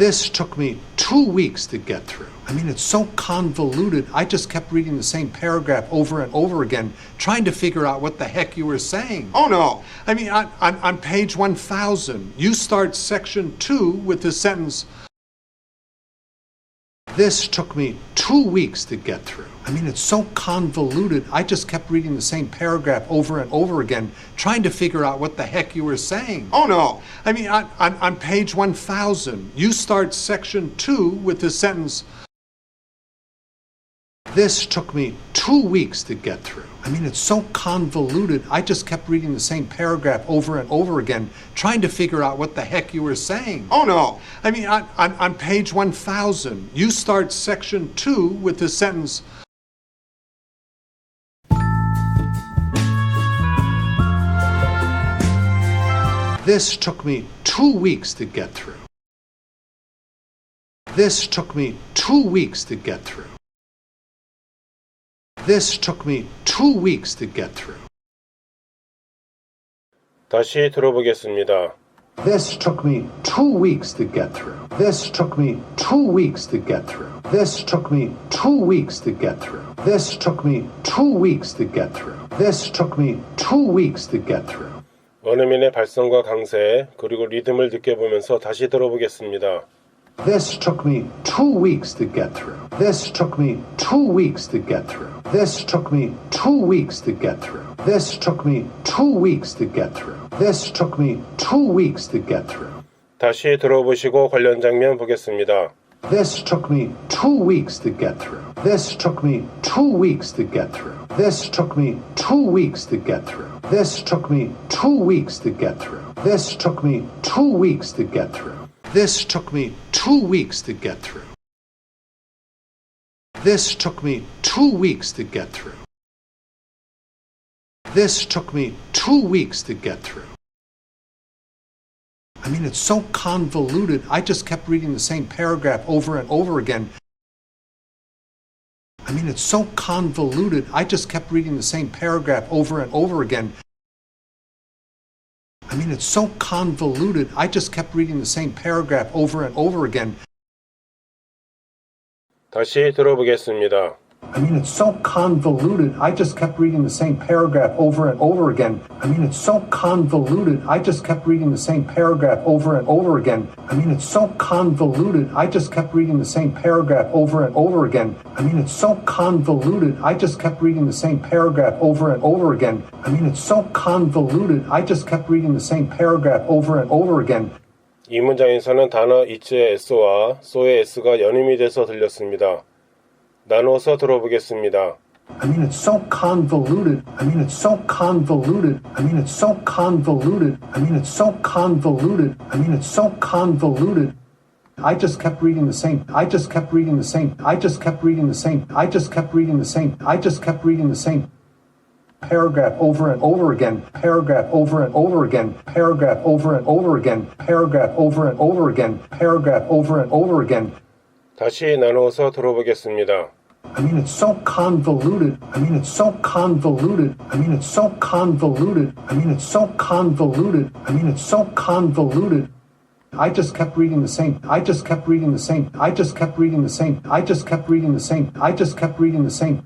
This took me two weeks to get through. I mean, it's so convoluted. I just kept reading the same paragraph over and over again, trying to figure out what the heck you were saying. Oh, no. I mean, on, on, on page 1000, you start section 2 with the sentence, this took me two weeks to get through. I mean, it's so convoluted. I just kept reading the same paragraph over and over again, trying to figure out what the heck you were saying. Oh, no. I mean, on, on, on page 1000, you start section 2 with the sentence, this took me two weeks to get through. I mean, it's so convoluted. I just kept reading the same paragraph over and over again, trying to figure out what the heck you were saying. Oh, no. I mean, on, on, on page 1000, you start section 2 with the sentence, This took me two weeks to get through. This took me two weeks to get through. This took me two weeks to get through. 다시 들어보겠습니다. This took me two weeks to get through. This took me two weeks to get through. This took me two weeks to get through. This took me two weeks to get through. This took me two weeks to get through. 원어민의 발성과 강세 그리고 리듬을 느껴보면서 다시 들어보겠습니다. This took me two weeks to get through. This took me two weeks to get through. This took me two weeks to get through. This took me two weeks to get through. This took me two weeks to get through. 다시 들어보시고 관련 장면 보겠습니다. This took me two weeks to get through. This took me two weeks to get through. This took me two weeks to get through. This took me two weeks to get through. This took me two weeks to get through. This took me two weeks to get through. This took me two weeks to get through. This took me two weeks to get through. I mean, it's so convoluted. I just kept reading the same paragraph over and over again. I mean, it's so convoluted. I just kept reading the same paragraph over and over again. I mean, it's so convoluted. I just kept reading the same paragraph over and over again. 다시 들어보겠습니다. I mean, it's so convoluted. I just kept reading the same paragraph over and over again. I mean, it's so convoluted. I just kept reading the same paragraph over and over again. I mean, it's so convoluted. I just kept reading the same paragraph over and over again. I mean, it's so convoluted. I just kept reading the same paragraph over and over again. I mean, it's so convoluted. I just kept reading the same paragraph over and over again. 이 문장에서는 단어 it의 s와 so의 s가 연임이 돼서 들렸습니다. 나눠서 들어보겠습니다. I mean, it's so convoluted. I mean, it's so convoluted. I mean, it's so convoluted. I mean, it's so convoluted. I mean, it's so convoluted. I just kept reading the same. I just kept reading the same. I just kept reading the same. I just kept reading the same. I just kept reading the same paragraph over and over again, paragraph over and over again, paragraph over and over again, paragraph over and over again, paragraph over and over again. 다시 나눠서 들어보겠습니다. I mean, it's so convoluted. I mean, it's so convoluted. I mean, it's so convoluted. I mean, it's so convoluted. I mean, it's so convoluted. I just kept reading the same. I just kept reading the same. I just kept reading the same. I just kept reading the same. I just kept reading the same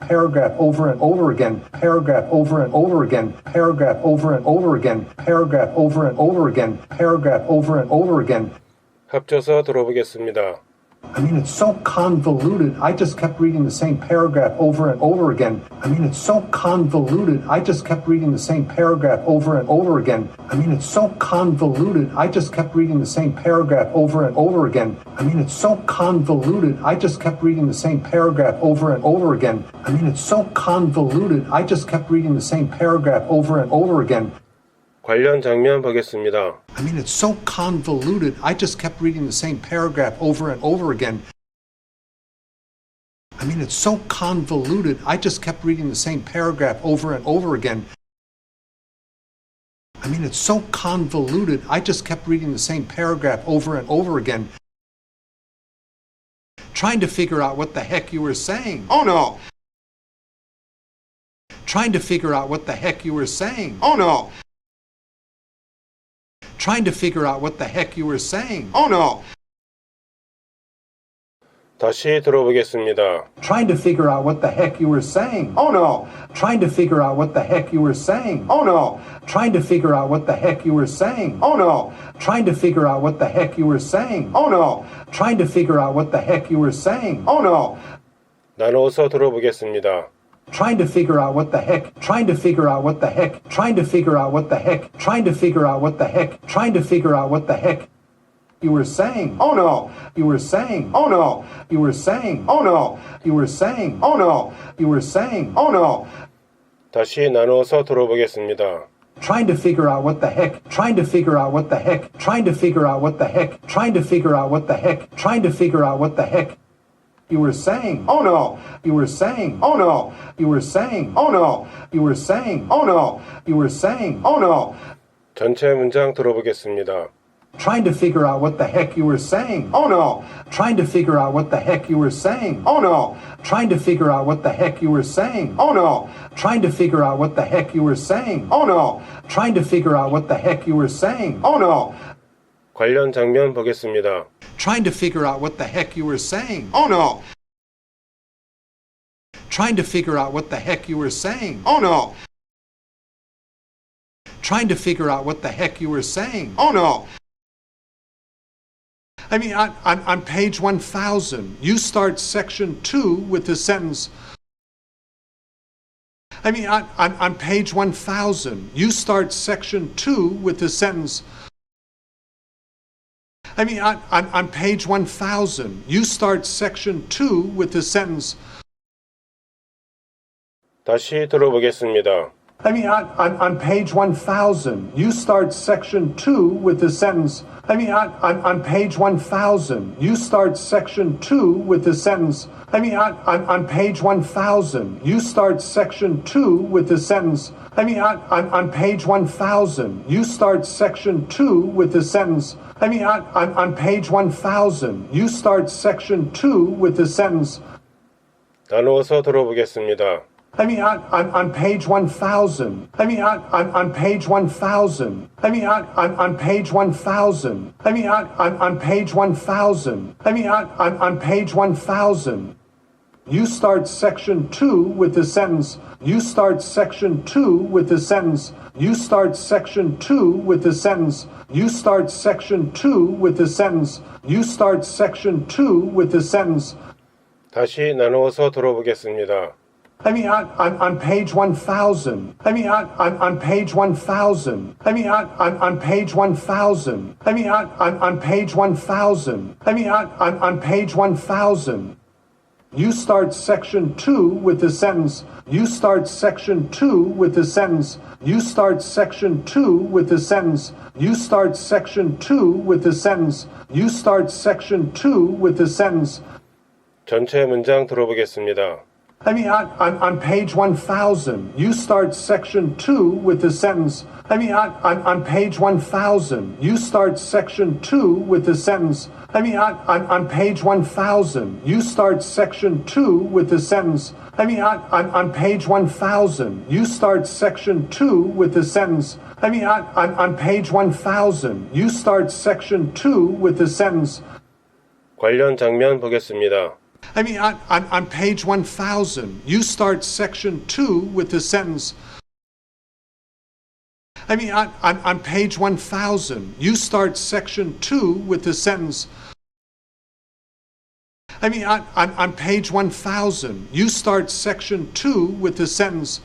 paragraph over and over again, paragraph over and over again, paragraph over and over again, paragraph over and over again, paragraph over and over again. 합쳐서 들어보겠습니다. I mean, it's so convoluted. I just kept reading the same paragraph over and over again. I mean, it's so convoluted. I just kept reading the same paragraph over and over again. I mean, it's so convoluted. I just kept reading the same paragraph over and over again. I mean, it's so convoluted. I just kept reading the same paragraph over and over again. I mean, it's so convoluted. I just kept reading the same paragraph over and over again. 관련 장면 보겠습니다. I mean, it's so convoluted. I just kept reading the same paragraph over and over again. I mean, it's so convoluted. I just kept reading the same paragraph over and over again. I mean, it's so convoluted. I just kept reading the same paragraph over and over again. Trying to figure out what the heck you were saying. Oh no. Trying to figure out what the heck you were saying. Oh no. Trying to figure out what the heck you were saying. Oh no. 다시 들어보겠습니다. Trying to figure out what the heck you were saying. Oh no. Trying to figure out what the heck you were saying. Oh no. Trying to figure out what the heck you were saying. Oh no. Trying to figure out what the heck you were saying. Oh no. Trying to figure out what the heck you were saying. Oh no. 나누어서 들어보겠습니다. Trying to figure out what the heck, trying to figure out what the heck, trying to figure out what the heck, trying to figure out what the heck, trying to figure out what the heck you were saying. Oh no. You were saying. Oh no. You were saying. Oh no. You were saying. Oh no. You were saying. Oh no. 다시 나누어서 들어보겠습니다. Trying to figure out what the heck, trying to figure out what the heck, trying to figure out what the heck, trying to figure out what the heck, trying to figure out what the heck you were saying. Oh no. You were saying. Oh no. You were saying. Oh no. You were saying. Oh no. You were saying. Oh no. 전체 문장 들어보겠습니다. Trying to figure out what the heck you were saying. Oh no. Trying to figure out what the heck you were saying. Oh no. Trying to figure out what the heck you were saying. Oh no. Trying to figure out what the heck you were saying. Oh no. Trying to figure out what the heck you were saying. Oh no. 관련 장면 보겠습니다. Trying to figure out what the heck you were saying. Oh no. Trying to figure out what the heck you were saying. Oh no. Trying to figure out what the heck you were saying. Oh no. I mean, on, on, on page 1000, you start section 2 with the sentence. I mean, on, on, on page 1000, you start section 2 with the sentence. I mean, on, on, on page 1000, you start section 2 with the sentence. 다시 들어보겠습니다. I mean, on, on, on page 1000, you start section 2 with the sentence. I mean, on, on, on page 1000, you start section 2 with the sentence. I mean, on, on, on page 1000, you start section 2 with the sentence. I mean, on, on, on page 1000, you start section 2 with the sentence. I mean, on, on, on page 1000, you start section 2 with the sentence. 나누어서 들어보겠습니다. I mean, on, on, on page 1000. I mean, on, on, on page 1000. I mean, on, on, on page 1000. I mean, on, on, on page 1000. I mean, on, on, on page 1000. You start section 2 with the sentence. You start section 2 with the sentence. You start section 2 with the sentence. You start section 2 with the sentence. You start section 2 with the sentence. 다시 나누어서 들어보겠습니다. I mean, on, on, on page 1000. I mean, on, on, on page 1000. I mean, on, on, on page 1000. I mean, on, on, on page 1000. I mean, on, on, on page 1000. You start section 2 with the sentence. You start section 2 with the sentence. You start section 2 with the sentence. You start section 2 with the sentence. You start section 2 with the sentence. 전체 문장 들어보겠습니다. I mean, on, on, on page 1000, you start section 2 with the sentence. I mean, on, on, on page 1000, you start section 2 with the sentence. I mean, on, on, on page 1000, you start section 2 with the sentence. I mean, on, on, on page 1000, you start section 2 with the sentence. I mean, on, on, on page 1000, you start section 2 with the sentence. 관련 장면 보겠습니다. I mean, on, on, on page 1000, you start section 2 with the sentence. I mean, on, on, on page 1000, you start section 2 with the sentence. I mean, on, on, on page 1000, you start section 2 with the sentence.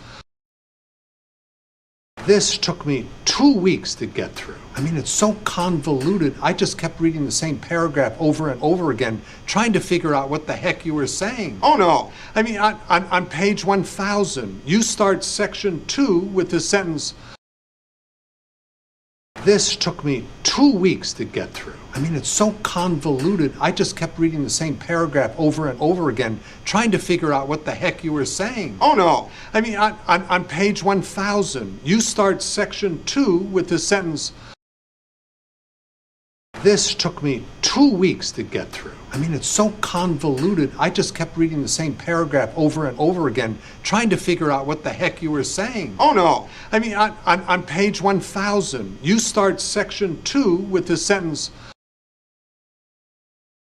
This took me two weeks to get through. I mean, it's so convoluted. I just kept reading the same paragraph over and over again, trying to figure out what the heck you were saying. Oh no. I mean, on, on, on page 1000, you start section 2 with the sentence. This took me two weeks to get through. I mean, it's so convoluted. I just kept reading the same paragraph over and over again, trying to figure out what the heck you were saying. Oh no. I mean, on, on, on page 1000, you start section 2 with the sentence. This took me two weeks to get through. I mean, it's so convoluted. I just kept reading the same paragraph over and over again, trying to figure out what the heck you were saying. Oh no. I mean, on, on, on page 1000, you start section 2 with the sentence.